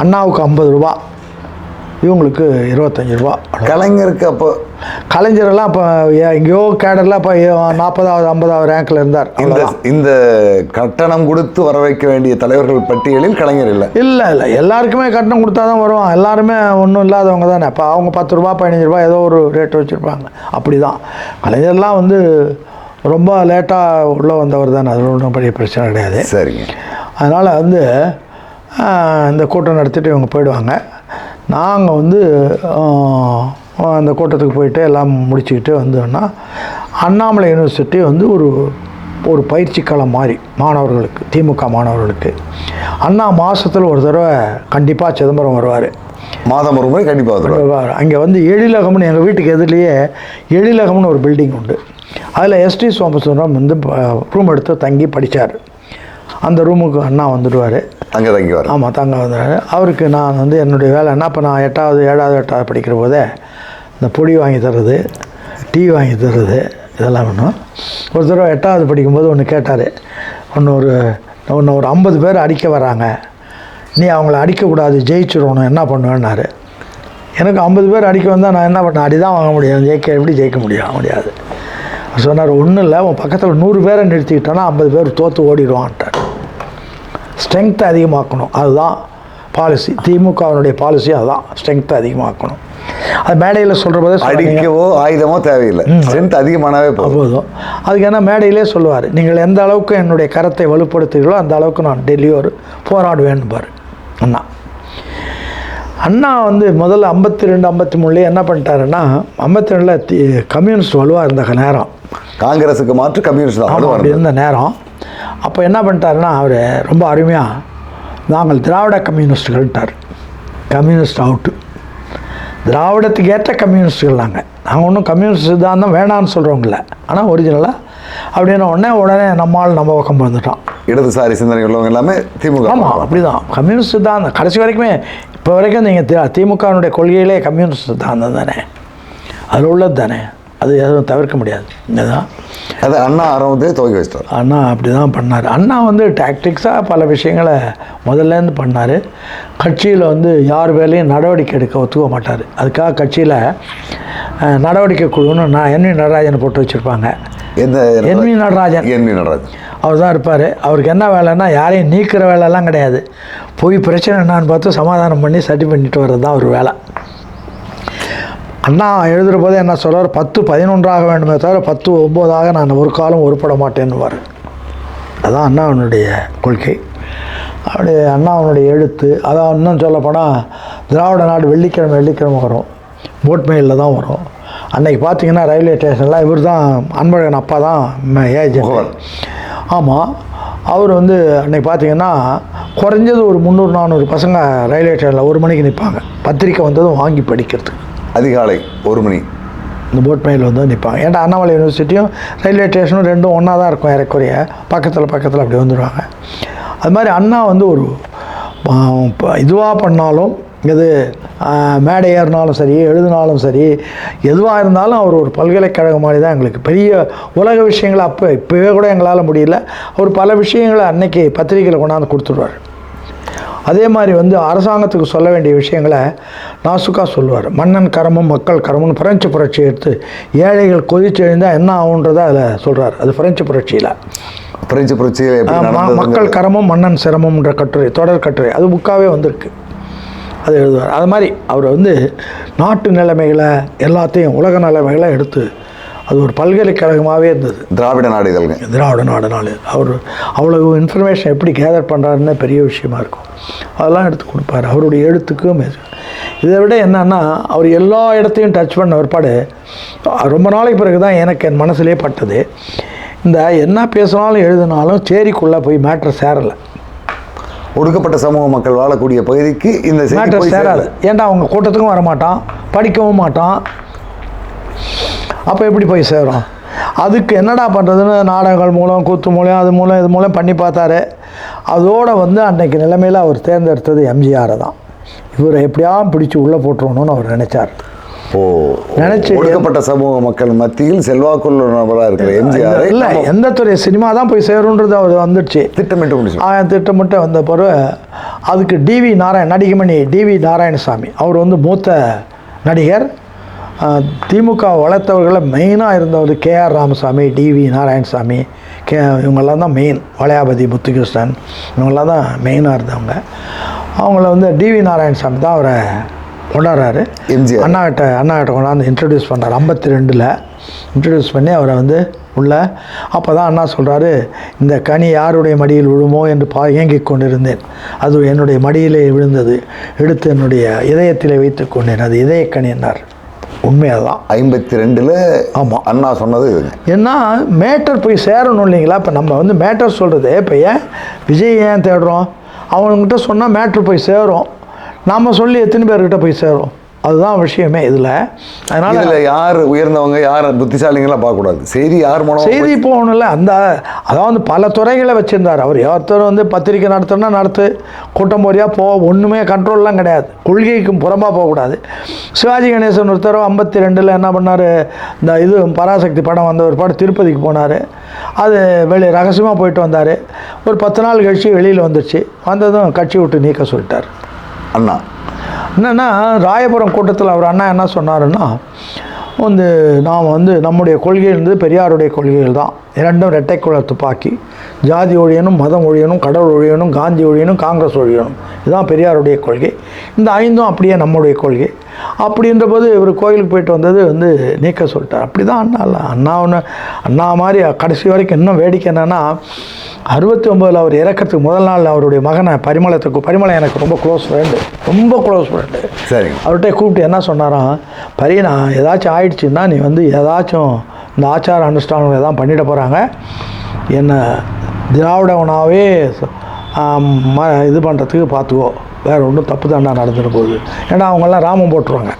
அண்ணாவுக்கு ஐம்பது ரூபா இவங்களுக்கு இருபத்தஞ்சி ரூபா. கலைஞருக்கு அப்போ? கலைஞரெல்லாம் இப்போ எங்கேயோ கேடரில் இப்போ நாற்பதாவது ஐம்பதாவது ரேங்க்கில் இருந்தார். இந்த. இந்த கட்டணம் கொடுத்து வர வைக்க வேண்டிய தலைவர்கள் பட்டியலில் கலைஞர் இல்லை. இல்லை இல்லை. எல்லாருக்குமே கட்டணம் கொடுத்தா தான் வருவான் எல்லாருமே ஒன்றும் இல்லாதவங்க தானே. இப்போ அவங்க பத்து ரூபா பதினஞ்சு ரூபா ஏதோ ஒரு ரேட் வச்சுருப்பாங்க. அப்படி தான் கலைஞர்லாம் வந்து ரொம்ப லேட்டாக உள்ளே வந்தவர் தானே. அது ஒன்றும் பெரிய பிரச்சனை கிடையாது. சரிங்க. அதனால் வந்து இந்த கூட்டம் நடத்திட்டு இவங்க போயிடுவாங்க. நாங்கள் வந்து அந்த கூட்டத்துக்கு போயிட்டு எல்லாம் முடிச்சுக்கிட்டு வந்தோன்னா அண்ணாமலை யூனிவர்சிட்டி வந்து ஒரு ஒரு பயிற்சி களம் மாதிரி மாணவர்களுக்கு திமுக மாணவர்களுக்கு. அண்ணா மாதத்தில் ஒரு தடவை கண்டிப்பாக சிதம்பரம் வருவார். மாதம் ஒரு முறை கண்டிப்பாக அங்கே வந்து எழிலகம்னு எங்கள் வீட்டுக்கு எதிரிலேயே எழிலகம்னு ஒரு பில்டிங் உண்டு. அதில் எஸ்டி சோமசுந்தரம் வந்து ரூம் எடுத்து தங்கி படித்தார் அந்த ரூமுக்கு அண்ணா வந்துடுவார். அங்கே தங்கி வர ஆமாம் தங்க வந்தார் அவருக்கு நான் வந்து என்னுடைய வேலை என்ன இப்போ நான் எட்டாவது ஏழாவது எட்டாவது படிக்கிற போதே இந்த பொடி வாங்கி தர்றது டீ வாங்கி தர்றது இதெல்லாம் பண்ணும் ஒரு தடவை எட்டாவது படிக்கும்போது ஒன்று கேட்டார். ஒன்று ஒரு ஒன்று ஒரு ஐம்பது பேர் அடிக்க வராங்க. நீ அவங்கள அடிக்கக்கூடாது ஜெயிச்சிடணும் என்ன பண்ணுவேன்னாரு. எனக்கு ஐம்பது பேர் அடிக்க வந்தால் நான் என்ன பண்ணேன் அடி தான் வாங்க முடியும் ஜெயிக்க எப்படி ஜெயிக்க முடியும்? முடியாது. சொன்னார் ஒன்றும் இல்லை உன் பக்கத்தில் நூறு பேரை நிறுத்திக்கிட்டோன்னா ஐம்பது பேர் தோற்று ஓடிடுவான்ட்டார். ஸ்ட்ரென்த்தை அதிகமாக்கணும். அதுதான் பாலிசி. திமுகவினுடைய பாலிசி அதுதான். ஸ்ட்ரென்த்தை அதிகமாக்கணும். அது மேடையில் சொல்கிற போதே. அடிக்கவோ ஆயுதமோ தேவையில்லை. ஸ்ட்ரென்த் அதிகமானவே போதும். அதுக்கு என்ன மேடையிலே சொல்லுவார் நீங்கள் எந்த அளவுக்கு என்னுடைய கரத்தை வலுப்படுத்துகிறீர்களோ அந்த அளவுக்கு நான் டெல்லி ஒரு போராடுவேன்னு பாரு. அண்ணா. அண்ணா வந்து முதல்ல ஐம்பத்தி ரெண்டு ஐம்பத்தி மூணுலேயே என்ன பண்ணிட்டாருன்னா ஐம்பத்தி ரெண்டில் கம்யூனிஸ்ட் வலுவாக இருந்த நேரம். காங்கிரஸுக்கு மாற்று கம்யூனிஸ்ட் தான். இருந்த நேரம். அப்போ என்ன பண்ணிட்டாருன்னா அவர் ரொம்ப அருமையாக நாங்கள் திராவிட கம்யூனிஸ்டுகள்ட்டார் கம்யூனிஸ்ட் அவுட்டு திராவிடத்துக்கு ஏற்ற கம்யூனிஸ்டுகள் நாங்கள் நாங்கள் ஒன்றும் கம்யூனிஸ்ட் சித்தாந்தம் வேணான்னு சொல்கிறவங்கள ஆனால் ஒரிஜினலாக அப்படின்னு உடனே உடனே நம்மால் நம்ம பக்கம் வந்துட்டான். இடதுசாரி சிந்தனை உள்ளவங்க எல்லாமே திமுக ஆமாம் அப்படி தான் கம்யூனிஸ்ட் சித்தாந்தம் கடைசி வரைக்குமே இப்போ வரைக்கும் நீங்கள் திமுகவினுடைய கொள்கையிலே கம்யூனிஸ்ட் சித்தாந்தம் தானே? அதில் உள்ளது தானே? அது எதுவும் தவிர்க்க முடியாது. இதுதான் அது அண்ணா ஆரம்பத்திலே துவக்கி வச்சிட்டார். அண்ணா அப்படி தான் பண்ணார். அண்ணா வந்து டாக்டிக்ஸாக பல விஷயங்களை முதல்லேருந்து பண்ணார். கட்சியில் வந்து யார் வேலையும் நடவடிக்கை எடுக்க ஒத்துக்க மாட்டார். அதுக்காக கட்சியில் நடவடிக்கை குழுன்னு நான் என்வி நடராஜனை போட்டு வச்சுருப்பாங்க. எந்த NV Natarajan. N V Natarajan. அவர் தான் இருப்பார். அவருக்கு என்ன வேலைன்னா யாரையும் நீக்கிற வேலைலாம் கிடையாது. போய் பிரச்சனை என்னான்னு பார்த்து சமாதானம் பண்ணி சரி பண்ணிட்டு வர்றது தான் ஒரு வேலை. அண்ணா எழுதுகிற போதே என்ன சொல்றார் பத்து பதினொன்றாக வேண்டுமே தவிர பத்து ஒம்போதாக நான் ஒரு காலம் உருப்பட மாட்டேன்னுவார் அதான் அண்ணாவனுடைய கொள்கை. அப்படி அண்ணாவனுடைய எழுத்து. அதான் இன்னும் சொல்லப்போனால் திராவிட நாடு வெள்ளிக்கிழமை வெள்ளிக்கிழமை வரும். போட் மெயிலில் தான் வரும். அன்னைக்கு பார்த்தீங்கன்னா ரயில்வே ஸ்டேஷனில் இவர் தான் அன்பழகன் அப்பா தான் ஏஜென்ட். ஆமாம் அவர் வந்து அன்னைக்கு பார்த்தீங்கன்னா குறைஞ்சது ஒரு முந்நூறு நானூறு பசங்க ரயில்வே ஸ்டேஷனில் ஒரு மணிக்கு நிற்பாங்க பத்திரிக்கை வந்ததும் வாங்கி படிக்கிறதுக்கு. அதிகாலை ஒரு மணி. இந்த போட் மெயில் வந்து நிற்பாங்க. ஏன்டா அண்ணாமலை யூனிவர்சிட்டியும் ரயில்வே ஸ்டேஷனும் ரெண்டும் ஒன்றா தான் இருக்கும் ஏறக்குறைய. பக்கத்தில் பக்கத்தில் அப்படி வந்துடுவாங்க அது மாதிரி அண்ணா வந்து ஒரு இதுவாக பண்ணாலும் இது மேடை ஏறினாலும் சரி எழுதினாலும் சரி எதுவாக இருந்தாலும் அவர் ஒரு பல்கலைக்கழகம் மாதிரி தான் எங்களுக்கு. பெரிய உலக விஷயங்களை அப்போ இப்போவே கூட எங்களால் முடியல. அவர் பல விஷயங்களை அன்னைக்கு பத்திரிக்கையில் கொண்டாந்து கொடுத்துருவார். அதே மாதிரி வந்து அரசாங்கத்துக்கு சொல்ல வேண்டிய விஷயங்களை நாசுக்கா சொல்லுவார். மன்னன் கரமும் மக்கள் கரமும் பிரெஞ்சு புரட்சி எடுத்து ஏழைகள் கொதிச்சு எழுந்தால் என்ன ஆகுன்றதை அதில் சொல்கிறார் அது பிரெஞ்சு புரட்சியில். பிரெஞ்சு புரட்சியில் மக்கள் கரமும் மன்னன் சிரமம்ன்ற கட்டுரை தொடர் கட்டுரை அது புக்காவே வந்திருக்கு. அது எழுதுவார். அது மாதிரி அவர் வந்து நாட்டு நிலைமைகளை எல்லாத்தையும் உலக நிலைமைகளை எடுத்து அது ஒரு பல்கலைக்கழகமாகவே இருந்தது. திராவிட நாடு திராவிட நாடு நாள் அவர் அவ்வளவு இன்ஃபர்மேஷன் எப்படி கேதர் பண்ணுறாருன்னு பெரிய விஷயமா இருக்கும். அதெல்லாம் எடுத்து கொடுப்பாரு. அவருடைய எழுத்துக்கும் இதை. விட என்னன்னா அவர் எல்லா இடத்தையும் டச் பண்ண ஒருபாடு ரொம்ப நாளைக்கு பிறகு தான் எனக்கு என் மனசுலே பட்டது. இந்த என்ன பேசினாலும் எழுதினாலும் சேரிக்குள்ளே போய் மேட்ரு சேரலை. ஒடுக்கப்பட்ட சமூக மக்கள் வாழக்கூடிய பகுதிக்கு இந்த மேட்ரு சேராது. ஏன்டா அவங்க கூட்டத்துக்கும் வரமாட்டான் படிக்கவும் மாட்டான் அப்போ எப்படி போய் சேரும்? அதுக்கு என்னடா பண்ணுறதுன்னு நாடகங்கள் மூலம் கூத்து மூலம் அது மூலம் இது மூலம் பண்ணி பார்த்தாரு. அதோட வந்து அன்னைக்கு நிலைமையில் அவர் தேர்ந்தெடுத்தது எம்ஜிஆரை தான். இவரை எப்படியாவது பிடிச்சி உள்ளே போட்டுருணும்னு அவர் நினைச்சார். ஓ நினைச்சு- ஒடுக்கப்பட்ட சமூக மக்கள் மத்தியில் செல்வாக்குள்ள நபராக இருக்கிற எம்ஜிஆர் இல்லை எந்த துறை சினிமா தான் போய் சேருன்றது அவர் வந்துடுச்சு. திட்டமிட்டு முடிச்சு திட்டமிட்டு வந்த பிறகு அதுக்கு டிவி நாராயண் நடிகமணி டிவி நாராயணசாமி. அவர் வந்து மூத்த நடிகர். திமுக வளர்த்தவர்களை மெயினாக இருந்தவர் KR Ramasamy TV Narayanasamy. K இவங்கெல்லாம் தான் மெயின் வளையாபதி முத்துகிருஷ்ணன். இவங்கெல்லாம் தான் மெயினாக இருந்தவங்க. அவங்கள வந்து டிவி நாராயணசாமி தான் அவரை கொண்டாடுறாரு. எம்ஜிஆர். அண்ணாகிட்ட அண்ணாகிட்ட கொண்டாந்து இன்ட்ரடியூஸ் பண்ணுறாரு ஐம்பத்தி ரெண்டில் இன்ட்ரடியூஸ் பண்ணி அவரை வந்து உள்ள அப்போ தான் அண்ணா சொல்கிறாரு இந்த கனி யாருடைய மடியில் விழுமோ என்று பா ஏங்கிக் கொண்டிருந்தேன். அது என்னுடைய மடியிலே விழுந்தது. எடுத்து என்னுடைய இதயத்திலே வைத்துக் கொண்டேன். அது இதயக்கனி என்னார் உண்மையாக ஐம்பத்தி ரெண்டுல ஆமாம் அண்ணா சொன்னது இதுங்க. ஏன்னா மேட்டர் போய் சேரணும் இல்லைங்களா? இப்போ நம்ம வந்து மேட்டர் சொல்கிறது இப்போ ஏன் விஜய் ஏன் தேடுறோம்? அவங்கக்கிட்ட சொன்னால் மேட்ரு போய் சேரும். நாம் சொல்லி எத்தனை பேர்கிட்ட போய் சேரும்? அதுதான் விஷயமே இதில். அதனால் இதுல யார் உயர்ந்தவங்க யார் புத்திசாலிங்களாம் பார்க்கக்கூடாது. செய்தி யார் மூலம் செய்தி போகணும்ல. அந்த அதாவது பல துறைகளை வச்சுருந்தார் அவர். ஒருத்தர் வந்து பத்திரிக்கை நடத்துனா நடத்து கூட்டம் போறியாக போ ஒன்றுமே கண்ட்ரோல்லாம் கிடையாது. கொள்கைக்கும் புறம்பாக போகக்கூடாது. சிவாஜி கணேசன் ஒருத்தர் ஐம்பத்தி ரெண்டில் என்ன பண்ணார் இந்த இது பராசக்தி படம் வந்த ஒரு படம் திருப்பதிக்கு போனார். அது வெளியே ரகசியமாக போயிட்டு வந்தார். ஒரு பத்து நாள் கழிச்சு வெளியில் வந்துச்சு வந்ததும் கட்சி விட்டு நீக்க சொல்லிட்டார். அண்ணா என்னென்னா ராயபுரம் கூட்டத்தில் அவர் அண்ணா என்ன சொன்னாருன்னா வந்து நாம் வந்து நம்முடைய கொள்கை வந்து பெரியாருடைய கொள்கைகள் தான். இரண்டும் இரட்டை குழ துப்பாக்கி. ஜாதி ஒழியனும் மதம் ஒழியனும் கடவுள் ஒழியனும் காந்தி ஒழியனும் காங்கிரஸ் ஒழியனும். இதுதான் பெரியாருடைய கொள்கை. இந்த ஐந்தும் அப்படியே நம்முடைய கொள்கை. அப்படின்ற போது இவர் கோயிலுக்கு போயிட்டு வந்தது வந்து நீக்க சொல்லிட்டார். அப்படி தான் அண்ணா இல்லை அண்ணா ஒன்று அண்ணா மாதிரி கடைசி வரைக்கும் இன்னும் வேடிக்கை என்னென்னா அறுபத்தி ஒம்போதில் அவர் இறக்கிறதுக்கு முதல் நாள் அவருடைய மகனை பரிமளத்துக்கு பரிமளம் எனக்கு ரொம்ப க்ளோஸ் ஃப்ரெண்டு ரொம்ப க்ளோஸ் ஃப்ரெண்டு சரிங்க. அவர்கிட்ட கூப்பிட்டு என்ன சொன்னாராம் பரி நான் ஏதாச்சும் ஆயிடுச்சுன்னா நீ வந்து ஏதாச்சும் இந்த ஆச்சார அனுஷ்டானங்கள் எதாவது பண்ணிட போகிறாங்க என்னை திராவிடவனாகவே ம இது பண்ணுறதுக்கு பார்த்துக்கோ வேறு ஒன்றும் தப்பு தாண்டா நடந்துட போகுது. ஏன்னா அவங்கெல்லாம் ராமம் போட்டுருவாங்க.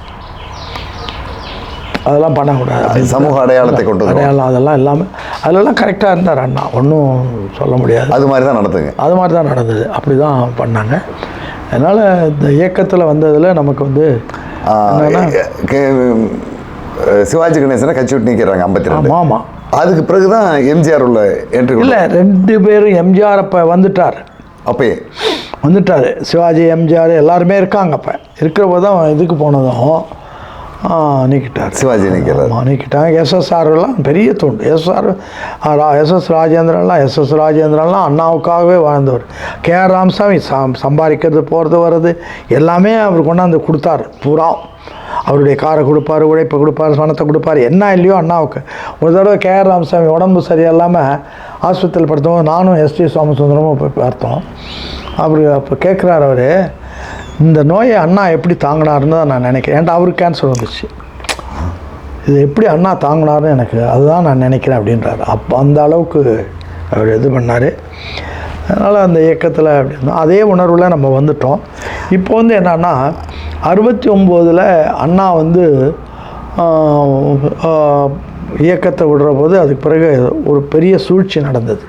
அதெல்லாம் பண்ணக்கூடாது. அது சமூக அடையாளத்தை கொண்டு. அடையாளம் அதெல்லாம் இல்லாமல் அதிலெல்லாம் கரெக்டாக இருந்தார் அண்ணா ஒன்றும் சொல்ல முடியாது. அது மாதிரி தான் நடத்துங்க அது மாதிரி தான் நடந்தது. அப்படி தான் பண்ணாங்க. அதனால் இந்த இயக்கத்தில் வந்ததில் நமக்கு வந்து சிவாஜி கணேசனை கட்சி விட்டு நிற்கிறாங்க ஐம்பத்தி ரெண்டு ஆமாம் அதுக்கு பிறகுதான் எம்ஜிஆர் உள்ள என்ட்ரி இல்லை ரெண்டு பேரும் எம்ஜிஆர் அப்போ வந்துட்டார். அப்பயே. வந்துட்டார். சிவாஜி எம்ஜிஆர் எல்லாருமே இருக்காங்க அப்போ. இருக்கிறப்ப தான் இதுக்கு போனதும். நீக்கிட்டார். சிவாஜி நிற்கிறார் ஆமாம் நீக்கிட்டாங்க. எஸ்எஸ்ஆர்லாம் பெரிய தொண்டு. எஸ்ஆர் எஸ்எஸ் ராஜேந்திரன்லாம் எஸ்எஸ் ராஜேந்திரன்லாம் அண்ணாவுக்காகவே வாழ்ந்தவர். கே ஆர் ராமசாமி சம் சம்பாதிக்கிறது போகிறது வர்றது எல்லாமே அவர் கொண்டாந்து கொடுத்தார். பூரா. அவருடைய காரை கொடுப்பாரு உழைப்பை கொடுப்பாரு பணத்தை கொடுப்பாரு. என்ன இல்லையோ அண்ணாவுக்கு. ஒரு தடவை கே ஆர் ராமசாமி உடம்பு சரியில்லாமல் ஆஸ்பத்திரியில் படுத்தவும் நானும் எஸ்டி சோமசுந்தரமும் போய் பார்த்தோம். அவர் அப்போ கேட்குறாரு அவர் இந்த நோயை அண்ணா எப்படி தாங்கினாருன்னு தான் நான் நினைக்கிறேன். ஏன்டா அவருக்கு கேன்சர் வந்துச்சு. இது எப்படி அண்ணா தாங்கினார்னு எனக்கு அதுதான் நான் நினைக்கிறேன் அப்படின்றாரு. அப்போ அந்த அளவுக்கு அவர் இது பண்ணார். அதனால் அந்த இயக்கத்தில் அப்படி இருந்தோம். அதே உணர்வில் நம்ம வந்துட்டோம். இப்போ வந்து என்னன்னா அறுபத்தி ஒம்போதில் அண்ணா வந்து இயக்கத்தை விடுற போது அதுக்கு பிறகு ஒரு பெரிய சூழ்ச்சி நடந்தது.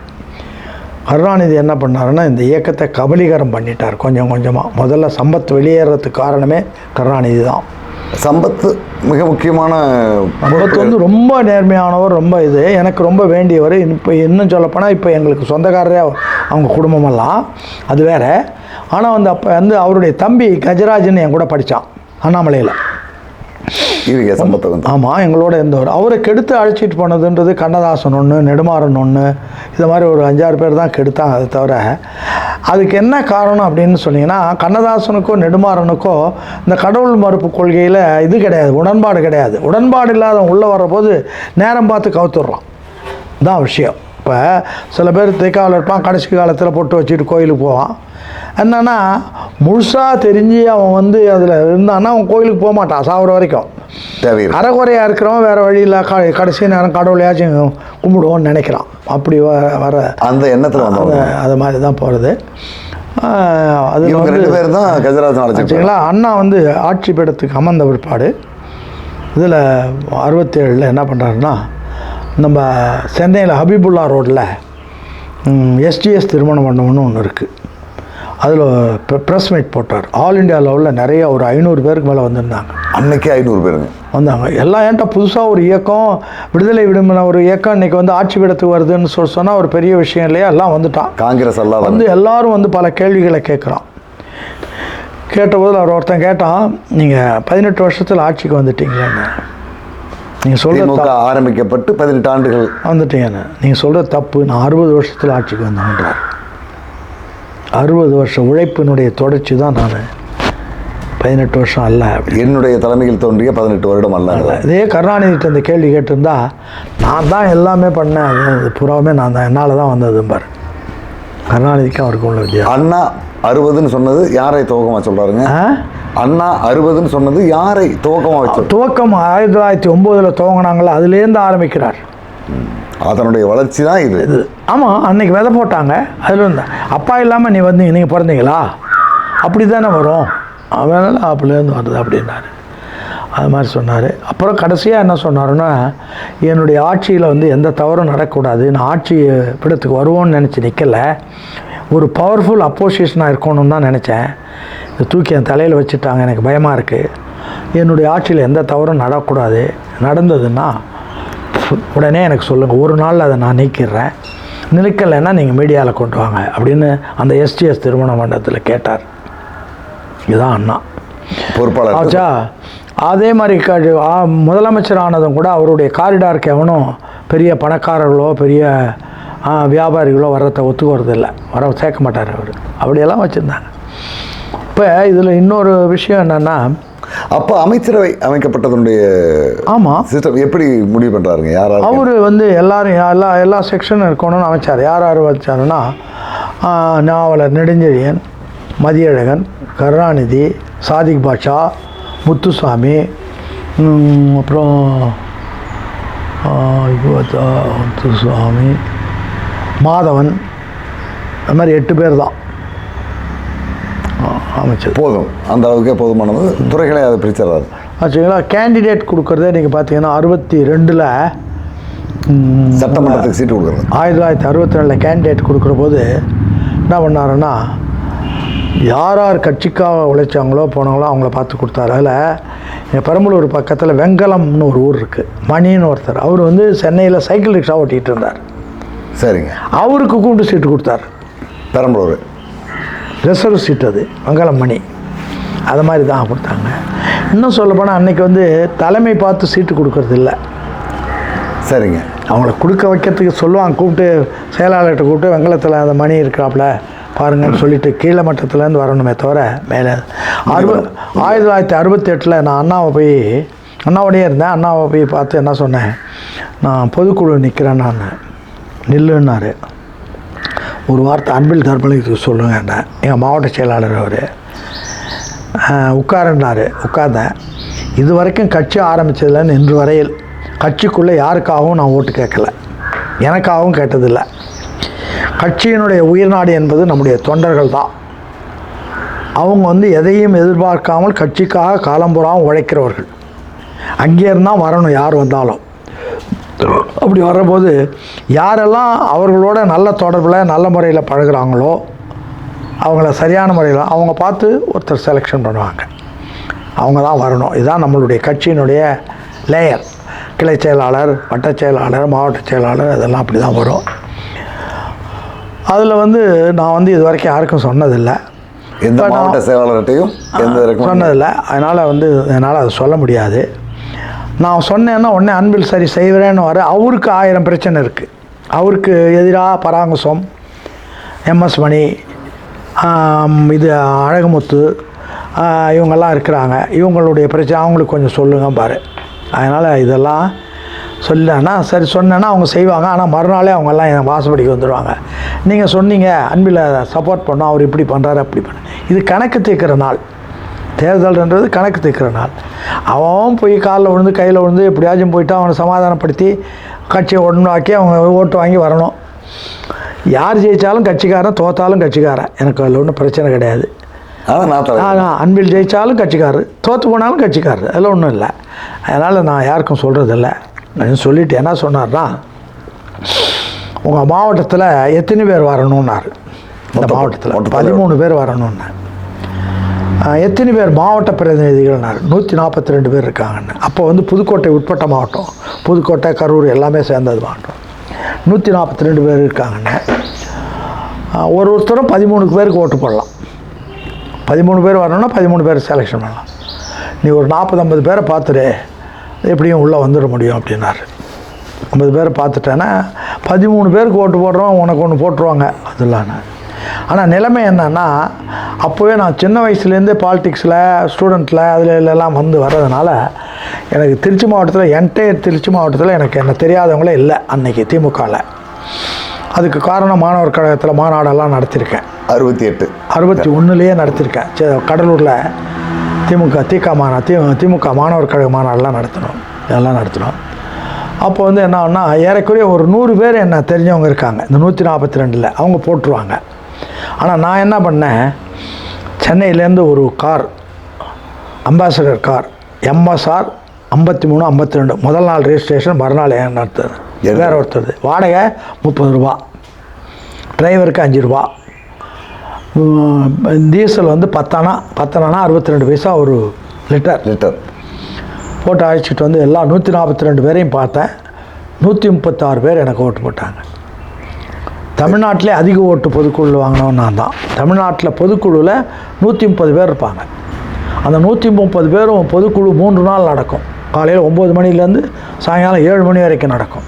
கருணாநிதி என்ன பண்ணாருன்னா இந்த இயக்கத்தை கபலீகரம் பண்ணிட்டார் கொஞ்சம் கொஞ்சமாக முதல்ல சம்பத் வெளியேறதுக்கு காரணமே கருணாநிதி தான். சம்பத்து மிக முக்கியமான சம்பத் வந்து ரொம்ப நேர்மையானவர் ரொம்ப இது. எனக்கு ரொம்ப வேண்டியவர். இப்போ இன்னும் சொல்லப்போனால் இப்போ எங்களுக்கு சொந்தக்காரரே அவ- அவங்க குடும்பமெல்லாம். அது வேற. ஆனால் வந்து அப்போ வந்து அவருடைய தம்பி கஜராஜன் என் கூட படித்தான் அண்ணாமலையில். இவங்க சம்பத்தை வந்து ஆமாம் எங்களோட இருந்தவர் அவரை கெடுத்து அழைச்சிட்டு போனதுன்றது கண்ணதாசன் ஒன்று நெடுமாறன் ஒன்று இது மாதிரி ஒரு அஞ்சாறு பேர் தான் கெடுத்தாங்க. அது தவிர அதுக்கு என்ன காரணம் அப்படின்னு சொன்னீங்கன்னா கண்ணதாசனுக்கோ நெடுமாறனுக்கோ இந்த கடவுள் மறுப்பு கொள்கையில் இது கிடையாது உடன்பாடு கிடையாது. உடன்பாடு இல்லாதவன் உள்ளே வர்றபோது நேரம் பார்த்து கவுத்துட்றான் தான் விஷயம். இப்போ சில பேர் தேக்காவில் இருப்பான் கடைசி காலத்தில் பொட்டு வச்சுட்டு கோயிலுக்கு போவான். என்னன்னா முழுசாக தெரிஞ்சு அவன் வந்து அதில் இருந்தான்னா அவன் கோயிலுக்கு போக மாட்டான் சாகுற வரைக்கும். அறகுறையாக இருக்கிறவன் வேறு வழியில் க கடைசி நேரம் கடவுளையாச்சும் கும்பிடுவோன்னு நினைக்கிறான். அப்படி வர அந்த எண்ணத்துல அது மாதிரி தான் போகிறது அதில் ரெண்டு பேரும் தான் கஜராஜன் ஆச்சுங்களா? அண்ணா வந்து ஆட்சி பீடத்துக்கு அமர்ந்த பிற்பாடு இதில் அறுபத்தேழில் என்ன பண்ணுறாருன்னா நம்ம சென்னையில் ஹபீபுல்லா ரோட்டில் எஸ்டிஎஸ் திருமண மண்டபம்னு ஒன்று இருக்குது அதில் ப்ரெஸ் மீட் போட்டார். ஆல் இண்டியா லெவலில் நிறைய ஒரு ஐநூறு பேருக்கு மேலே வந்திருந்தாங்க. அன்னைக்கே ஐநூறு பேருங்க. வந்தாங்க. எல்லாம் ஏன்ட்ட புதுசாக ஒரு இயக்கம் விடுதலை விடுமுறை ஒரு இயக்கம் இன்னைக்கு வந்து ஆட்சி பீடத்துக்கு வருதுன்னு சொல்லி சொன்னால் ஒரு பெரிய விஷயம் இல்லையா? எல்லாம் வந்துட்டான். காங்கிரஸ் அல்லாத வந்து எல்லாரும் வந்து பல கேள்விகளை கேட்குறான். கேட்டபோது அவர் ஒருத்தன் கேட்டான் நீங்கள் பதினெட்டு வருஷத்தில் ஆட்சிக்கு வந்துட்டீங்களேன்னு. நீங்கள் சொல்கிற திமுக ஆரம்பிக்கப்பட்டு பதினெட்டு ஆண்டுகள். வந்துட்டீங்கன்னு நீங்கள் சொல்கிற தப்பு நான் அறுபது வருஷத்தில் ஆட்சிக்கு வந்தேன்றார் அறுபது வருஷம் உழைப்பினுடைய தொடர்ச்சி தான் நான் பதினெட்டு வருஷம் அல்ல என்னுடைய தலைமையில் தோன்றிய பதினெட்டு வருடம் அல்ல. இதே கருணாநிதிட்ட இந்த கேள்வி கேட்டிருந்தா நான் தான் எல்லாமே பண்ணேன். அது புறாவுமே நான் தான். என்னால் தான் வந்ததும்பார் கருணாநிதிக்கும் அவருக்கு உள்ள வித்தியாசம். அண்ணா அறுபதுன்னு சொன்னது யாரை துவக்கமா சொல்றாருங்க? ஆ? அண்ணா அறுபதுன்னு சொன்னது யாரை துவக்கமா வச்சு துவக்கம் ஆயிரத்தி தொள்ளாயிரத்தி ஒம்போதில் துவங்கினாங்களா அதுலேருந்து ஆரம்பிக்கிறார். அதனுடைய வளர்ச்சி தான் இது. இது ஆமாம் அன்னைக்கு விதை போட்டாங்க அதில் இருந்த. அப்பா இல்லாமல் நீ வந்து நீங்கள் பிறந்தீங்களா? அப்படி தானே வரும். அதனால அப்படிலேருந்து வருது அப்படின்னாரு. அது மாதிரி சொன்னார். அப்புறம் கடைசியாக என்ன சொன்னாருன்னா என்னுடைய ஆட்சியில் வந்து எந்த தவறும் நடக்கக்கூடாது. நான் ஆட்சி பிடத்துக்கு வருவோன்னு நினச்சி நிற்கல ஒரு பவர்ஃபுல் அப்போசிஷனாக இருக்கணும்னு தான் நினச்சேன். இதை தூக்கி என் தலையில் வச்சுட்டாங்க. எனக்கு பயமாக இருக்குது என்னுடைய ஆட்சியில் எந்த தவறும் நடக்கக்கூடாது நடந்ததுன்னா உடனே எனக்கு சொல்லுங்கள் ஒரு நாளில் அதை நான் நீக்கிடுறேன். நிற்கலைன்னா நீங்கள் மீடியாவில் கொண்டு வாங்க அப்படின்னு அந்த எஸ்டிஎஸ் திருமண மண்டபத்தில் கேட்டார். இதுதான் அண்ணா. பொறுப்பாளர். ஆச்சா அதே மாதிரி முதலமைச்சர் ஆனதும் கூட அவருடைய காரிடாருக்கு எவனும் பெரிய பணக்காரர்களோ பெரிய வியாபாரிகளோ வர்றதை ஒத்துக்கிறது இல்லை வர சேர்க்க மாட்டார் அவர். அப்படியெல்லாம் வச்சுருந்தாங்க. இப்போ இதில் இன்னொரு விஷயம் என்னென்னா அப்ப அமைச்சரவை அமைக்கப்பட்டதனுடைய ஆமாம் சிஸ்டம் எப்படி முடிவு பண்றாருங்க? யாராவது அவர் வந்து எல்லாரும் எல்லா எல்லா செக்ஷனும் இருக்கணும்னு அமைச்சார். யார் யார் வச்சாருன்னா நாவலர் நெடுஞ்செழியன் மதியழகன் கருணாநிதி சாதிக் பாட்ஷா முத்துசாமி அப்புறம் முத்துசாமி மாதவன் அது மாதிரி எட்டு பேர் தான். அமைச்சர். போதும். அந்த அளவுக்கே போதுமானது துறைகளை அதை பிரிச்சிடறாரு ஆச்சுங்களா? கேண்டிடேட் கொடுக்குறதே நீங்கள் பார்த்தீங்கன்னா அறுபத்தி ரெண்டில் சட்டமன்றத்துக்கு சீட்டு கொடுக்குறது. ஆயிரத்தி தொள்ளாயிரத்தி அறுபத்தி ரெண்டில் கேண்டிடேட் கொடுக்குற போது என்ன பண்ணாருன்னா யார் யார் கட்சிக்காக உழைச்சாங்களோ போனாங்களோ அவங்கள பார்த்து கொடுத்தாரு. அதில் எங்கள் பெரம்பலூர் பக்கத்தில் வெங்கலம்னு ஒரு ஊர் இருக்குது மணின்னு ஒருத்தர். அவர் வந்து சென்னையில் சைக்கிள் ரிக்ஷா ஓட்டிகிட்டு இருந்தார். சரிங்க. அவருக்கு கூப்பிட்டு சீட்டு கொடுத்தாரு. பெரம்பலூர். ரிசர்வ் சீட் அது வெங்கலம் மணி அது மாதிரி தான் கொடுத்தாங்க. இன்னும் சொல்லப்போனால் அன்னைக்கு வந்து தலைமை பார்த்து சீட்டு கொடுக்கறது இல்லை. சரிங்க. அவங்கள கொடுக்க வைக்கிறதுக்கு சொல்லுவாங்க கூப்பிட்டு செயலாளர்கிட்ட கூப்பிட்டு வெங்கலத்தில் அந்த மணி இருக்கிறாப்புல பாருங்கன்னு சொல்லிட்டு கீழே மட்டத்துலேருந்து வரணுமே தவிர மேலே அறுபது ஆயிரத்தி தொள்ளாயிரத்தி அறுபத்தி எட்டில் நான் அண்ணாவை போய் அண்ணாவோடயே இருந்தேன். அண்ணாவை போய் பார்த்து என்ன சொன்னேன் நான் பொதுக்குழு நிற்கிறேன் நான். நில்லுன்னாரு. ஒரு வார்த்தை அன்பில் கற்பனைக்கு என்ன? எங்கள் மாவட்ட செயலாளர் அவர். உட்காருனார் உட்கார்ந்தேன். இது வரைக்கும் கட்சி ஆரம்பித்ததில்லைன்னு இன்று வரையில் கட்சிக்குள்ளே யாருக்காகவும் நான் ஓட்டு கேட்கல. எனக்காகவும் கேட்டதில்லை. கட்சியினுடைய உயிர்நாடு என்பது நம்முடைய தொண்டர்கள் தான். அவங்க வந்து எதையும் எதிர்பார்க்காமல் கட்சிக்காக காலம்புறாமல் உழைக்கிறவர்கள். அங்கேருந்தான் வரணும் யார் வந்தாலும். அப்படி வர்றபோது யாரெல்லாம் அவர்களோட நல்ல தொடர்பில் நல்ல முறையில் பழகுறாங்களோ அவங்கள சரியான முறையில் அவங்க பார்த்து ஒருத்தர் செலெக்ஷன் பண்ணுவாங்க. அவங்க தான் வரணும். இதுதான் நம்மளுடைய கட்சியினுடைய லேயர் கிளை செயலாளர் வட்டச் செயலாளர் மாவட்ட செயலாளர் அதெல்லாம் அப்படி தான் வரும். அதில் வந்து நான் வந்து இது வரைக்கும் யாருக்கும் சொன்னதில்லை. எந்த மாவட்ட செயலாளர்கிட்டையும் சொன்னதில்லை. அதனால் வந்து என்னால் அதை சொல்ல முடியாது. நான் சொன்னேன்னா உடனே அன்பில் சரி செய்கிறேன்னு வர அவருக்கு ஆயிரம் பிரச்சனை இருக்குது அவருக்கு எதிராக பராங்குசம் எம்எஸ் மணி இது அழகுமுத்து இவங்கெல்லாம் இருக்கிறாங்க. இவங்களுடைய பிரச்சனை அவங்களுக்கு கொஞ்சம் சொல்லுங்க பாரு. அதனால் இதெல்லாம் சொல்லனா சரி சொன்னேன்னா அவங்க செய்வாங்க. ஆனால் மறுநாளே அவங்கெல்லாம் என் வாசப்படிக்கு வந்துடுவாங்க நீங்கள் சொன்னீங்க அன்பில் சப்போர்ட் பண்ணோம் அவர் இப்படி பண்ணுறாரு அப்படி பண்ண. இது கணக்கு தீர்க்கிற நாள். தேர்தல்ன்றது கணக்கு தீர்க்கிற நாள். அவன் போய் காலில் விழுந்து கையில் விழுந்து எப்படியாச்சும் போயிட்டு அவனை சமாதானப்படுத்தி கட்சியை ஒன்றாக்கி அவங்க ஓட்டு வாங்கி வரணும். யார் ஜெயித்தாலும் கட்சிக்காரன் தோத்தாலும் கட்சிக்காரன். எனக்கு அதில் ஒன்றும் பிரச்சனை கிடையாது. ஆனால் அன்பில் ஜெயித்தாலும் கட்சிக்காரர் தோற்று போனாலும் கட்சிக்காரர். அதெல்லாம் ஒன்றும் இல்லை. அதனால் நான் யாருக்கும் சொல்கிறதில்ல நான் சொல்லிட்டு என்ன சொன்னார்னா உங்கள் மாவட்டத்தில் எத்தனை பேர் வரணும்னாரு? இந்த மாவட்டத்தில் பதிமூணு பேர்? வரணும்னு ஆஹ், எத்தனை பேர் மாவட்ட பிரதிநிதிகள்னாரு? நூற்றி நாற்பத்தி ரெண்டு பேர் இருக்காங்கன்னு. அப்போ வந்து புதுக்கோட்டை உட்பட்ட மாவட்டம் புதுக்கோட்டை கரூர் எல்லாமே சேர்ந்தது மாவட்டம். நூற்றி நாற்பத்தி ரெண்டு பேர் இருக்காங்கன்னு. ஒரு ஒருத்தரும் பதிமூணுக்கு பேருக்கு ஓட்டு போடலாம். பதிமூணு பேர் வரணும்னா பதிமூணு பேர் செலெக்ஷன் பண்ணலாம். நீ ஒரு நாற்பது ஐம்பது பேரை பார்த்துரு எப்படியும் உள்ளே வந்துட முடியும் அப்படின்னாரு. ஐம்பது பேரை பார்த்துட்டேன்னா பதிமூணு பேருக்கு ஓட்டு போடுறோம் உனக்கு ஒன்று போட்டுருவாங்க. அதெல்லாம் ஆனால் நிலைமை என்னன்னா அப்போவே நான் சின்ன வயசுலேருந்தே பாலிடிக்ஸில் ஸ்டூடெண்ட்டில் அதில் எல்லாம் வந்து வர்றதுனால எனக்கு திருச்சி மாவட்டத்தில் என்டையர் திருச்சி மாவட்டத்தில் எனக்கு என்ன தெரியாதவங்களே இல்லை அன்னைக்கு திமுகவில் அதுக்கு காரணம் மாணவர் கழகத்தில் மாநாடெல்லாம் நடத்தியிருக்கேன் அறுபத்தி எட்டு அறுபத்தி ஒன்றுலேயே நடத்தியிருக்கேன் கடலூரில் திமுக திக மாநா தி திமுக மாணவர் கழக மாநாடெல்லாம் நடத்தினோம் இதெல்லாம் நடத்தினோம் அப்போ வந்து என்ன ஏறக்குறைய ஒரு நூறு பேர் என்ன தெரிஞ்சவங்க இருக்காங்க. இந்த நூற்றி நாற்பத்தி ரெண்டில் அவங்க போட்டுருவாங்க. ஆனால் நான் என்ன பண்ணேன்? சென்னையிலேருந்து ஒரு கார் அம்பாசடர் கார் எம்எஸ்ஆர் ஐம்பத்தி மூணு ஐம்பத்தி ரெண்டு முதல் நாள் ரெஜிஸ்ட்ரேஷன் மறுநாள் நடத்துது? வேற ஒருத்தர் வாடகை முப்பது ரூபா. டிரைவருக்கு அஞ்சு ரூபா. டீசல் வந்து பத்தானா பத்தனா அறுபத்தி ரெண்டு பைசா ஒரு லிட்டர் லிட்டர் போட்டு அழைச்சிட்டு வந்து எல்லா நூற்றி நாற்பத்தி ரெண்டு பேரையும் பார்த்தேன். நூற்றி முப்பத்தாறு பேர் எனக்கு ஓட்டு போட்டாங்க. தமிழ்நாட்டிலே அதிக ஓட்டு பொதுக்குழு வாங்கினவன் நான் தான். தமிழ்நாட்டில் பொதுக்குழுவில் நூற்றி முப்பது பேர் இருப்பாங்க. அந்த நூற்றி முப்பது பேரும் பொதுக்குழு மூன்று நாள் நடக்கும். காலையில் ஒம்பது மணிலேருந்து சாயங்காலம் ஏழு மணி வரைக்கும் நடக்கும்.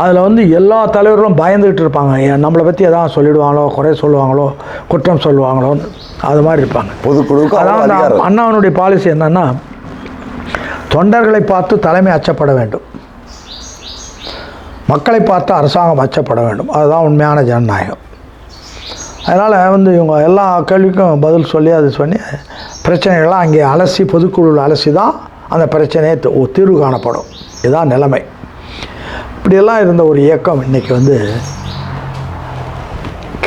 அதில் வந்து எல்லா தலைவர்களும் பயந்துக்கிட்டு இருப்பாங்க. நம்மளை பற்றி எதாவது சொல்லிடுவாங்களோ குறை சொல்லுவாங்களோ குற்றம் சொல்லுவாங்களோன்னு அது மாதிரி இருப்பாங்க. பொதுக்குழுவுக்கு அதாவது அண்ணாவினுடைய பாலிசி என்னன்னா தொண்டர்களை பார்த்து தலைமை அச்சப்பட வேண்டும். மக்களை பார்த்து அரசாங்கம் அச்சப்பட வேண்டும். அதுதான் உண்மையான ஜனநாயகம். அதனால் வந்து இவங்க எல்லா கேள்விக்கும் பதில் சொல்லி அது சொல்லி பிரச்சனைகள்லாம் அங்கே அலசி பொதுக்குழுவில் அலசி தான் அந்த பிரச்சனையை தீர்வு காணப்படும். இதுதான் நிலைமை. இப்படியெல்லாம் இருந்த ஒரு இயக்கம் இன்றைக்கி வந்து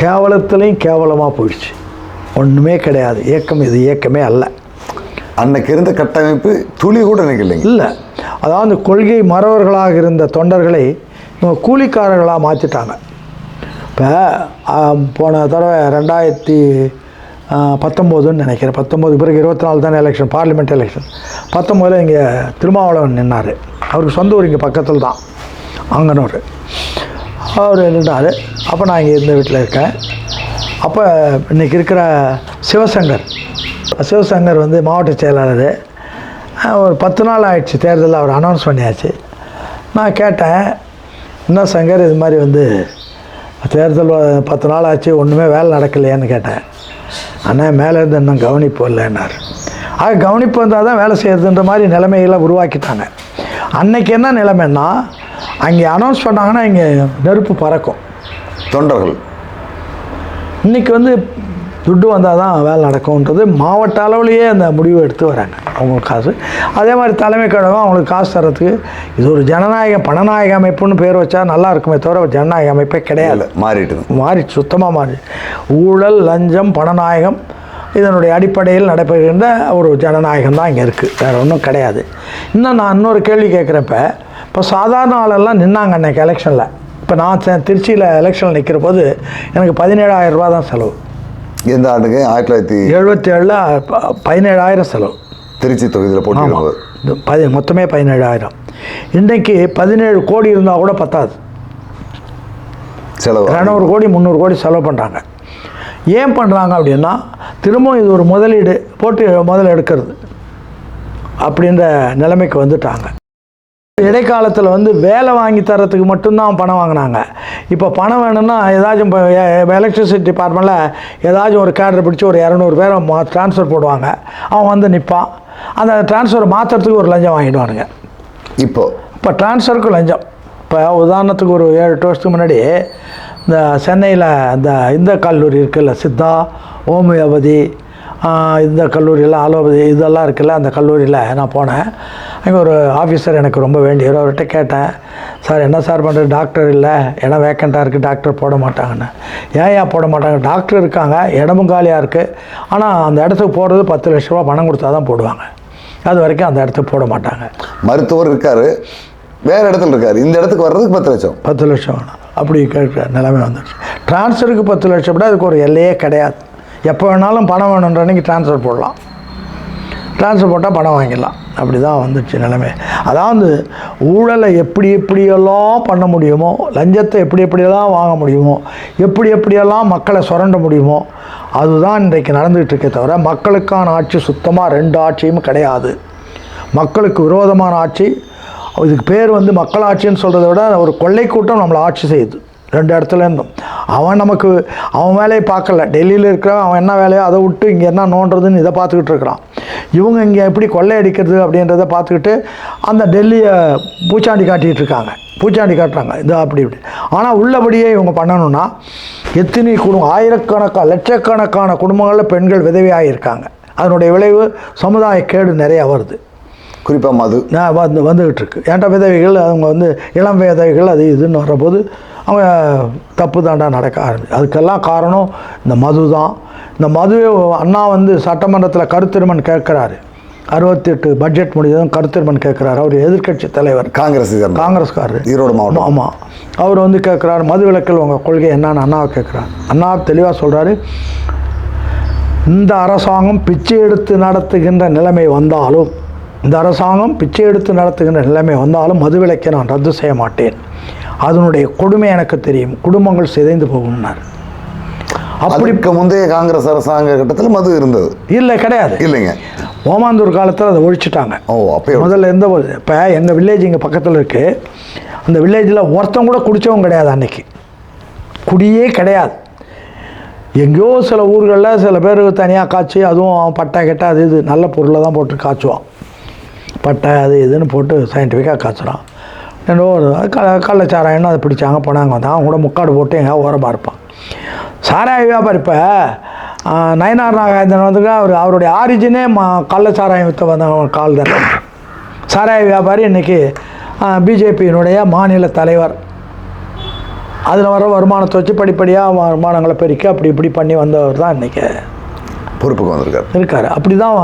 கேவலத்துலேயும் கேவலமாக போயிடுச்சு. ஒன்றுமே கிடையாது. இயக்கம் இது இயக்கமே அல்ல. அன்னைக்கு இருந்த கட்டமைப்பு துளி கூட இல்லை. அதாவது கொள்கை மறவர்களாக இருந்த தொண்டர்களை கூலிக்காரர்களாக மாற்றிட்டாங்க இப்போ போன தடவை ரெண்டாயிரத்தி பத்தொம்போதுன்னு நினைக்கிறேன். பத்தொம்போது பிறகு இருபத்தி நாலு தானே எலெக்ஷன் பார்லிமெண்ட் எலெக்ஷன் பத்தொம்போதில் இங்கே திருமாவளவன் நின்னார். அவருக்கு சொந்த ஊர் இங்கே பக்கத்தில் தான். அங்கனூர். அவர் நின்றார் அப்போ நான் இங்கே இருந்த வீட்டில் இருக்கேன். அப்போ இன்றைக்கி இருக்கிற சிவசங்கர் சிவசங்கர் வந்து மாவட்ட செயலாளர். ஒரு பத்து நாள் ஆயிடுச்சு தேர்தலில் அவர் அனௌன்ஸ் பண்ணியாச்சு. நான் கேட்டேன் என்ன சங்கர் இது மாதிரி வந்து தேர்தல் பத்து நாள் ஆச்சு ஒன்றுமே வேலை நடக்கலையேன்னு கேட்டேன். அண்ணா மேலே இருந்து இன்னும் கவனிப்பு இல்லைன்னாரு. ஆக கவனிப்பு வந்தால் தான் வேலை செய்யறதுன்ற மாதிரி நிலைமைகளை உருவாக்கிட்டாங்க. அன்னைக்கு என்ன நிலைமைன்னா அங்கே அனௌன்ஸ் பண்ணாங்கன்னா இங்கே நெருப்பு பறக்கும். தொண்டர்கள். இன்றைக்கி வந்து துட்டு வந்தால் தான் வேலை நடக்கும்ன்றது மாவட்ட அளவுலேயே அந்த முடிவு எடுத்து வராங்க. அவங்களுக்கு காசு. அதே மாதிரி தலைமை கழகம் அவங்களுக்கு காசு தரத்துக்கு இது ஒரு ஜனநாயக பணநாயக அமைப்புன்னு பேர் வச்சா நல்லா இருக்குமே தவிர ஜனநாயக அமைப்பே கிடையாது. இல்லை மாறிட்டுது மாறி சுத்தமாக மாறி ஊழல் லஞ்சம் பணநாயகம் இதனுடைய அடிப்படையில் நடைபெறுகின்ற ஒரு ஜனநாயகம் தான் இங்கே இருக்குது வேறு ஒன்றும் கிடையாது. இன்னும் நான் இன்னொரு கேள்வி கேட்குறப்ப இப்போ சாதாரண ஆளெல்லாம் நின்னாங்க அன்னைக்கு எலெக்ஷனில் இப்போ நான் திருச்சியில் எலெக்ஷனில் நிற்கிற போது எனக்கு பதினேழாயிரம் ரூபா தான் செலவு. எந்த ஆண்டுக்கு? ஆயிரத்தி தொள்ளாயிரத்தி எழுபத்தி ஏழில் பதினேழாயிரம் செலவு. திருச்சி தொகுதியில் இது பதி. மொத்தமே பதினேழாயிரம். இன்றைக்கு பதினேழு கோடி இருந்தால் கூட பத்தாது. செலவு. இரநூறு கோடி முந்நூறு கோடி செலவு பண்ணுறாங்க ஏன் பண்ணுறாங்க அப்படின்னா திரும்பவும் இது ஒரு முதலீடு போட்டு முதல்ல எடுக்கிறது அப்படின்ற நிலைமைக்கு வந்துட்டாங்க. இடைக்காலத்தில் வந்து வேலை வாங்கி தரத்துக்கு மட்டும்தான் பணம் வாங்கினாங்க. இப்போ பணம் வேணும்னா ஏதாச்சும் இப்போ எலக்ட்ரிசிட்டி டிபார்ட்மெண்ட்டில் ஏதாச்சும் ஒரு கேடரை பிடிச்சி ஒரு இரநூறு பேரை மா ட்ரான்ஸ்ஃபர் போடுவாங்க. அவன் வந்து நிற்பான் அந்த ட்ரான்ஸ்ஃபர் மாற்றுறதுக்கு ஒரு லஞ்சம் வாங்கிடுவானுங்க. இப்போ? இப்போ ட்ரான்ஸ்ஃபருக்கு லஞ்சம். இப்போ உதாரணத்துக்கு ஒரு ஏழு எட்டு வருஷத்துக்கு முன்னாடி இந்த சென்னையில் இந்த இந்த கல்லூரி இருக்குல்ல சித்தா ஹோமியோபதி இந்த கல்லூரியில் அலோபதி இதெல்லாம் இருக்குல்ல அந்த கல்லூரியில் நான் போனேன். அங்கே ஒரு ஆஃபீஸர் எனக்கு ரொம்ப வேண்டியவர். அவர்கிட்ட கேட்டேன் சார் என்ன சார் பண்ணுறது டாக்டர் இல்லை. இடம் வேக்கண்ட்டாக இருக்குது டாக்டர் போட மாட்டாங்கன்னு. ஏன் ஏன் போட மாட்டாங்க? டாக்டர் இருக்காங்க. இடமும் காலியாக இருக்குது ஆனால் அந்த இடத்துக்கு போடுறது பத்து லட்ச ரூபா பணம் கொடுத்தா தான் போடுவாங்க. அது வரைக்கும் அந்த இடத்துக்கு போட மாட்டாங்க. மருத்துவர் இருக்காரு. வேற இடத்துல இருக்காரு. இந்த இடத்துக்கு வர்றதுக்கு பத்து லட்சம். பத்து லட்சம் வேணும். அப்படி கேட்குற நிலைமை வந்துடுச்சு ட்ரான்ஸ்ஃபருக்கு பத்து லட்சம் விட அதுக்கு ஒரு எல்லையே கிடையாது. எப்போ வேணாலும் பணம் வேணுன்ற அன்னைக்கு ட்ரான்ஸ்ஃபர் போடலாம். ட்ரான்ஸ்ஃபர் போட்டால் பணம் வாங்கிடலாம். அப்படி தான் வந்துச்சு நிலைமை. அதாவது ஊழலை எப்படி எப்படியெல்லாம் பண்ண முடியுமோ லஞ்சத்தை எப்படி எப்படியெல்லாம் வாங்க முடியுமோ எப்படி எப்படியெல்லாம் மக்களை சுரண்ட முடியுமோ அதுதான் இன்றைக்கு நடந்துகிட்டு இருக்கே தவிர மக்களுக்கான ஆட்சி சுத்தமாக ரெண்டு ஆட்சியும் கிடையாது. மக்களுக்கு விரோதமான ஆட்சி இதுக்கு பேர் வந்து மக்களாட்சின்னு சொல்கிறத விட ஒரு கொள்ளை கூட்டம் நம்மளை ஆட்சி செய்யுது. ரெண்டு இடத்துல இருந்தும். அவன் நமக்கு அவன் வேலையை பார்க்கல. டெல்லியில் இருக்கிறவன் அவன் என்ன வேலையோ அதை விட்டு இங்கே என்ன நோண்டுறதுன்னு இதை பார்த்துக்கிட்டு இருக்கிறான். இவங்க இங்கே எப்படி கொள்ளையடிக்கிறது அப்படின்றத பார்த்துக்கிட்டு அந்த டெல்லியை பூச்சாண்டி காட்டிகிட்டு இருக்காங்க. பூச்சாண்டி காட்டுறாங்க. இது அப்படி இப்படி. ஆனால் உள்ளபடியே இவங்க பண்ணணும்னா எத்தனை குடும்பம் ஆயிரக்கணக்கான லட்சக்கணக்கான குடும்பங்களில் பெண்கள் விதவையாக இருக்காங்க அதனுடைய விளைவு சமுதாய கேடு நிறையா வருது. குறிப்பாக மது. நான் வந்து வந்துக்கிட்டு இருக்கு. ஏன்டா விதவைகள் அவங்க வந்து இளம் விதவைகள் அது இதுன்னு வரபோது அவங்க தப்பு தாண்டா நடக்க ஆரம்பிச்சு அதுக்கெல்லாம் காரணம் இந்த மது தான். இந்த மதுவை அண்ணா வந்து சட்டமன்றத்தில் கருத்திருமன் கேட்குறாரு. அறுபத்தெட்டு பட்ஜெட் முடிஞ்சதும் கருத்திருமன் கேட்குறாரு. அவர் எதிர்க்கட்சி தலைவர். காங்கிரஸ் காங்கிரஸ்காரர். ஈரோடு மாவட்டம். ஆமாம் அவர் வந்து கேட்குறாரு மது விலக்கில் உங்கள் கொள்கை என்னன்னு அண்ணாவை கேட்குறாரு. அண்ணா தெளிவாக சொல்கிறாரு இந்த அரசாங்கம் பிச்சை எடுத்து நடத்துகின்ற நிலைமை வந்தாலும் இந்த அரசாங்கம் பிச்சை எடுத்து நடத்துகின்ற நிலைமை வந்தாலும் மது விலக்கை நான் ரத்து செய்ய மாட்டேன். அதனுடைய கொடுமை எனக்கு தெரியும். குடும்பங்கள் சிதைந்து போகும்னார். அப்படி அதுக்கு முந்தைய காங்கிரஸ் அரசாங்க கட்டத்தில் மது இருந்தது. இல்லை கிடையாது. இல்லைங்க. ஓமாந்தூர் காலத்தில் அதை ஒழிச்சிட்டாங்க. ஓ அப்பயே முதல்ல எந்த இப்போ எங்கள் வில்லேஜ் இங்கே பக்கத்தில் இருக்குது அந்த வில்லேஜில் ஒருத்தன் கூட குடித்தவங்க கிடையாது அன்னைக்கு. குடியே கிடையாது. எங்கேயோ சில ஊர்களில் சில பேர் தனியாக காய்ச்சி அதுவும் பட்டை கெட்டை அது இது நல்ல பொருளை தான் போட்டு காய்ச்சுவான். பட்டை அது இதுன்னு போட்டு சயின்டிஃபிக்காக காய்ச்சுறான். ரெண்டு ஒரு கள்ள கள்ளச்சாராயம்னு அதை பிடிச்சாங்க போனாங்க வந்தாங்க அவங்க கூட முக்காடு போட்டு எங்கேயா ஓரமாக இருப்பான். சாராய வியாபாரி இப்போ நயனார் நாகாயந்தன் வந்துங்க அவர் அவருடைய ஆரிஜினே மா கள்ளச்சாராயம் விற்ற வந்தவங்க கால் தான். சாராய வியாபாரி இன்றைக்கி பிஜேபியினுடைய மாநில தலைவர். அதில் வர வருமானத்தை வச்சு படிப்படியாக வருமானங்களை பெருக்கி அப்படி இப்படி பண்ணி வந்தவர் தான் இன்றைக்கி பொறுப்புக்கு வந்திருக்காரு. இருக்கார். அப்படி தான்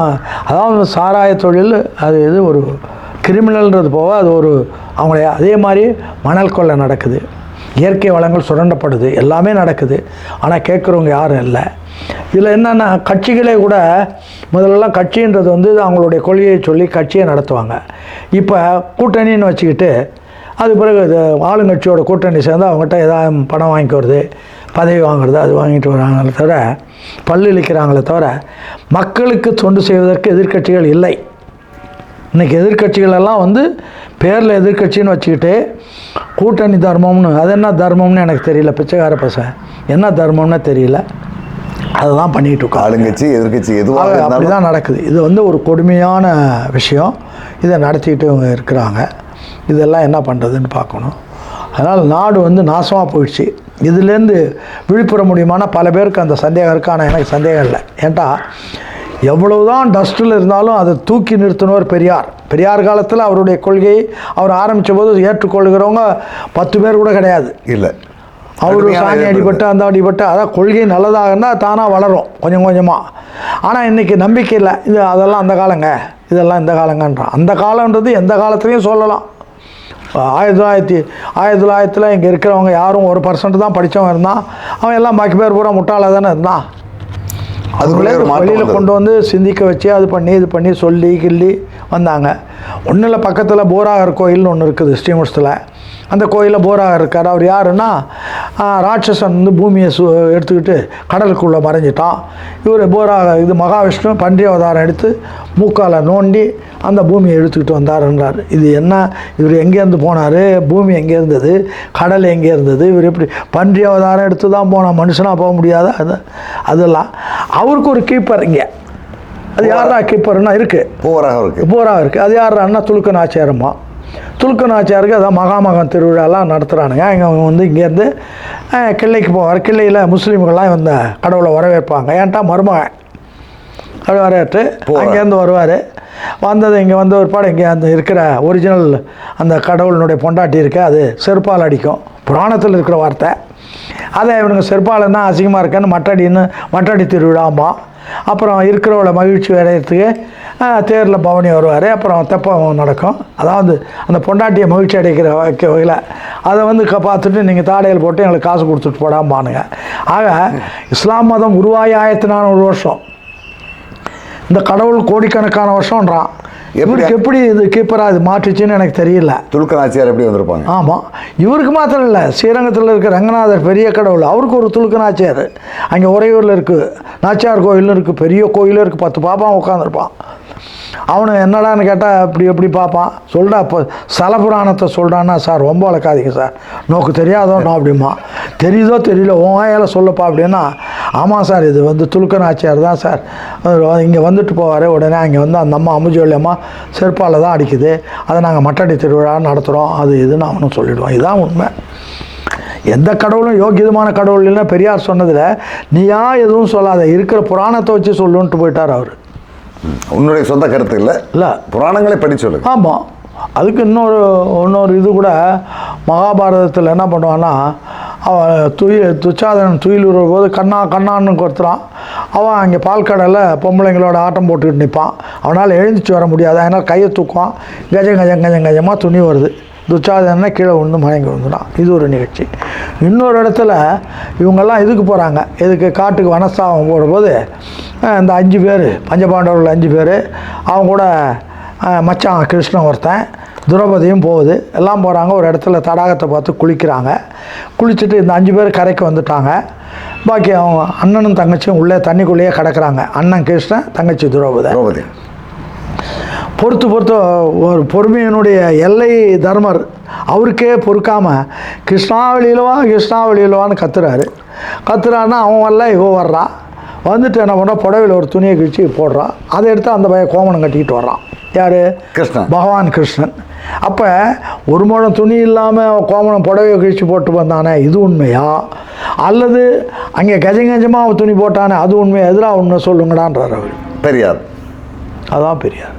அதாவது சாராய தொழில் அது இது ஒரு கிரிமினல்ன்றது போக அது ஒரு அவங்கள அதே மாதிரி மணல் கொள்ளை நடக்குது. இயற்கை வளங்கள் சுரண்டப்படுது. எல்லாமே நடக்குது. ஆனால் கேட்குறவங்க யாரும் இல்லை. இதில் என்னென்னா கட்சிகளே கூட முதல்லலாம் கட்சின்றது வந்து அவங்களுடைய கொள்கையை சொல்லி கட்சியை நடத்துவாங்க. இப்போ கூட்டணின்னு வச்சுக்கிட்டு அது பிறகு இது ஆளுங்கட்சியோட கூட்டணி சேர்ந்து அவங்ககிட்ட ஏதாவது பணம் வாங்கிக்கிறது பதவி வாங்குறது அது வாங்கிட்டு வராங்களே தவிர பல்லு இழிக்கிறாங்களே தவிர மக்களுக்கு தொண்டு செய்வதற்கு எதிர்க்கட்சிகள் இல்லை. இன்றைக்கி எதிர்க்கட்சிகள் எல்லாம் வந்து பேரில் எதிர்க்கட்சின்னு வச்சுக்கிட்டு கூட்டணி தர்மம்னு அது என்ன தர்மம்னு எனக்கு தெரியல பிச்சைக்கார பசங்க என்ன தர்மம்னு தெரியல. அதுதான் பண்ணிகிட்டு இருக்காங்க ஆளுங்கட்சி எதிர்க்கட்சி எதுவாக அப்படி தான் நடக்குது. இது வந்து ஒரு கொடுமையான விஷயம். இதை நடத்திக்கிட்டு இவங்க இருக்கிறாங்க. இதெல்லாம் என்ன பண்ணுறதுன்னு பார்க்கணும். அதனால் நாடு வந்து நாசமாக போயிடுச்சு. இதுலேருந்து விழிப்புற முடியுமானா பல பேருக்கு அந்த சந்தேகம் இருக்கு ஆனால் எனக்கு சந்தேகம் இல்லை. ஏன்டா? எவ்வளவுதான் டஸ்ட்டில் இருந்தாலும் அதை தூக்கி நிறுத்தினவர் பெரியார். பெரியார் காலத்தில் அவருடைய கொள்கையை அவர் ஆரம்பித்த போது ஏற்றுக்கொள்கிறவங்க பத்து பேர் கூட கிடையாது. இல்லை. அவரு சாணி அடிபட்டு அந்த அடிபட்டு அதான் கொள்கை நல்லதாக இருந்தால் தானாக வளரும் கொஞ்சம் கொஞ்சமாக ஆனால் இன்றைக்கி நம்பிக்கை இல்லை. இது அதெல்லாம் அந்த காலங்க. இதெல்லாம் இந்த காலங்கன்றான். அந்த காலன்றது எந்த காலத்துலேயும் சொல்லலாம். ஆயிரத்தி தொள்ளாயிரத்தி ஆயிரத்தி தொள்ளாயிரத்தில் இங்கே இருக்கிறவங்க யாரும் ஒரு பர்சன்ட் தான் படித்தவன் இருந்தான். அவன் எல்லாம் பாக்கி பேர் பூரா முட்டாளாக தானே இருந்தான். அதுக்குள்ளே வெளியில். கொண்டு வந்து சிந்திக்க வச்சு அது பண்ணி இது பண்ணி சொல்லி கிள்ளி வந்தாங்க. ஒன்றும் இல்லை பக்கத்தில் போராகர் கோயில்னு ஒன்று இருக்குது ஸ்ரீமுஷ்டத்தில் அந்த கோயிலில் போராகர் இருக்கார். அவர் யாருன்னா ராட்சசன் வந்து பூமியை சு எடுத்துக்கிட்டு கடலுக்குள்ளே மறைஞ்சிட்டான். இவர் போராக இது மகாவிஷ்ணு பன்றி அவதாரம் எடுத்து மூக்கால நோண்டி அந்த பூமியை எடுத்துக்கிட்டு வந்தாருன்றார் இது என்ன? இவர் எங்கேருந்து போனார்? பூமி எங்கே இருந்தது? கடல் எங்கே இருந்தது? இவர் எப்படி பன்றி அவதாரம் எடுத்து தான் போனான் மனுஷனாக போக முடியாத? அது அதெல்லாம். அவருக்கு ஒரு கீப்பர் இங்கே. அது யாரா கீப்பர்னா இருக்குது போராக இருக்கு. போரா இருக்குது அது யாருன்னா துலுக்க நாச்சியாரம்மா துலுக்க நாச்சியாருக்கு அதான் மகாமகம் திருவிழாலாம் நடத்துகிறானுங்க இங்கே அவங்க வந்து இங்கேருந்து கிள்ளைக்கு போவார். கிள்ளையில் முஸ்லீம்கள்லாம் இந்த கடவுளை வரவேற்பாங்க. ஏன்ட்டா மருமகன்? அப்படி வரவேற்று. அங்கேருந்து வருவார். வந்தது இங்கே வந்த ஒரு பாடம் இங்கே அந்த இருக்கிற ஒரிஜினல் அந்த கடவுளினுடைய பொண்டாட்டி இருக்க அது செருப்பால் அடிக்கும். புராணத்தில் இருக்கிற வார்த்தை. அதை இவனுங்க செருப்பால் தான் அசிங்கமாக இருக்கேன்னு மட்டடின்னு மட்டடி திருவிழாம்பா அப்புறம் இருக்கிறவள மகிழ்ச்சி அடையிறதுக்கு தேரில் பவனி வருவார். அப்புறம் தெப்பம் நடக்கும். அதாவது அந்த பொண்டாட்டியை மகிழ்ச்சி அடைக்கிற வைக்க வகையில். அதை வந்து க பார்த்துட்டு நீங்கள் தாடையில் போட்டு எங்களுக்கு காசு கொடுத்துட்டு போடாமானுங்க ஆக இஸ்லாம் மதம் உருவாகி ஆயிரத்தி நானூறு வருஷம். இந்த கடவுள் கோடிக்கணக்கான வருஷம்ன்றான். இவருக்கு எப்படி இது கீப்பராக இது மாற்றுச்சுன்னு எனக்கு தெரியல. துலுக்க நாச்சியார் எப்படி வந்திருப்பாங்க? ஆமாம் இவருக்கு மாத்திரம் இல்லை ஸ்ரீரங்கத்தில் இருக்க ரங்கநாதர் பெரிய கடவுள் அவருக்கு ஒரு துலுக்கு நாச்சியார். அங்கே உறையூரில் இருக்குது நாச்சியார் கோயில் இருக்குது பெரிய கோயில் இருக்குது பத்து பாப்பான் உட்காந்துருப்பான் அவனு என்னடான்னு கேட்டால் இப்படி எப்படி பார்ப்பான். சொல்டா இப்போ சலபுராணத்தை புராணத்தை சொல்கிறான்னா சார் ரொம்ப வளர்க்காதீங்க சார். நோக்கு தெரியாதோ நான் அப்படிமா. தெரியுதோ தெரியல உன் வாயால் சொல்லப்பா அப்படின்னா ஆமாம் சார் இது வந்து துலுக்கநாச்சியார் தான் சார். இங்கே வந்துட்டு போவார். உடனே அங்கே வந்து அந்த அம்மா அம்முஜோலி அம்மா செருப்பால் தான் அடிக்குது. அதை நாங்கள் மட்டடி திருவிழா நடத்துகிறோம் அது இதுன்னு அவனும் சொல்லிவிடுவான் இதுதான் உண்மை. எந்த கடவுளும் யோகியமான கடவுள் இல்லைன்னா பெரியார் சொன்னதில் நீயா எதுவும் சொல்லாத. இருக்கிற புராணத்தை வச்சு சொல்லுன்ட்டு போயிட்டார் அவர். உன்னுடைய சொந்த கருத்து இல்லை. இல்லை புராணங்களை படி சொல்லுங்க. ஆமாம் அதுக்கு இன்னொரு இன்னொரு இது கூட மகாபாரதத்தில் என்ன பண்ணுவான்னா அவன் துயில் துச்சாதனன் துயில் போது கண்ணா கண்ணான்னு கொடுத்துறான் அவன் அங்கே பால்கடையில் பொம்பளைங்களோட ஆட்டம் போட்டுக்கிட்டு நிற்பான் அவனால் எழுந்துச்சு வர முடியாது. அதனால் கையை தூக்குவான். கஜம் கஜம் கஜம் கஜமாக துணி வருது. துச்சாதனா கீழே விழுந்து மயங்கி விழுந்துடான் இது ஒரு நிகழ்ச்சி. இன்னொரு இடத்துல இவங்கெல்லாம் இதுக்கு போகிறாங்க இதுக்கு காட்டுக்கு வனஸ்தாபம் போடும்போது இந்த அஞ்சு பேர் பஞ்சபாண்டவர்கள் அஞ்சு பேர் அவங்க கூட மச்சான் கிருஷ்ணன் ஒருத்தன் துரபதியும் போகுது. எல்லாம் போகிறாங்க ஒரு இடத்துல தடாகத்தை பார்த்து குளிக்கிறாங்க. குளிச்சுட்டு இந்த அஞ்சு பேர் கரைக்கு வந்துட்டாங்க. பாக்கி அவங்க அண்ணனும் தங்கச்சியும் உள்ளே தண்ணிக்குள்ளேயே கிடக்கிறாங்க. அண்ணன் கிருஷ்ணன் தங்கச்சி துரபதி. பொறுத்து பொறுத்து ஒரு பொறுமையினுடைய எல்லை தர்மர் அவருக்கே பொறுக்காம கிருஷ்ணாவளியிலவா கிருஷ்ணாவளியிலவான்னு கத்துறாரு. கத்துறான்னா அவன் வரல இவ வர்றா. வந்துட்டு என்ன பண்ணுறா புடவையில் ஒரு துணியை கிழிச்சு போடுறான் அதை எடுத்து அந்த பையன் கோமணம் கட்டிக்கிட்டு வர்றான். யார்? கிருஷ்ணன். பகவான் கிருஷ்ணன். அப்போ ஒரு முழம் துணி இல்லாமல் கோமணம் புடவையை கிழிச்சு போட்டு வந்தானே இது உண்மையா? அல்லது அங்கே கஜம் கஜமாக துணி போட்டானே அது உண்மையா? எதிராக உண்மை சொல்லுங்கடான்றார் அவர். பெரியார். அதான் பெரியார்.